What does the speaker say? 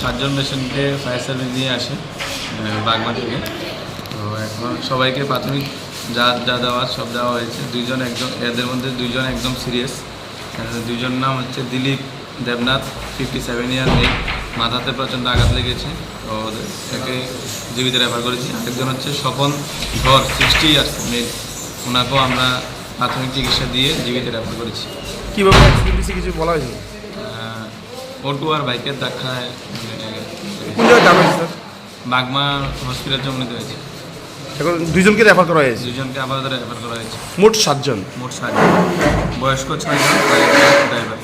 সাতজন পেশেন্টকে fire service নিয়ে আসে বাগমা থেকে। তো এখন সবাইকে প্রাথমিক যা যা দেওয়া সব দেওয়া হয়েছে। দুইজন একজন, এদের মধ্যে দুইজন একদম সিরিয়াস। দুইজন নাম হচ্ছে Dilip Debnath fifty seven year মেয়ে মাথাতে প্রচণ্ড আঘাত লেগেছে। তো ওদেরকে জীবিত রেফার করেছি। আরেকজন হচ্ছে স্বপন ধর সিক্সটি ইয়ার্স মেয়ে ওনাকেও আমরা প্রাথমিক চিকিৎসা দিয়ে জীবিত রেফার করেছি। কীভাবে কিছু বলা হয়েছে? অটো আর বাইকের ধাক্কায় কোন জায়গায় দাম হয়েছে স্যার? বাগমা হসপিটাল জমনিত হয়েছে। এখন দুইজনকে রেফার করা হয়েছে? দুজনকে আপাতত রেফার করা হয়েছে। মোট সাতজন? মোট সাতজন। বয়স্ক ছয়জন ড্রাইভার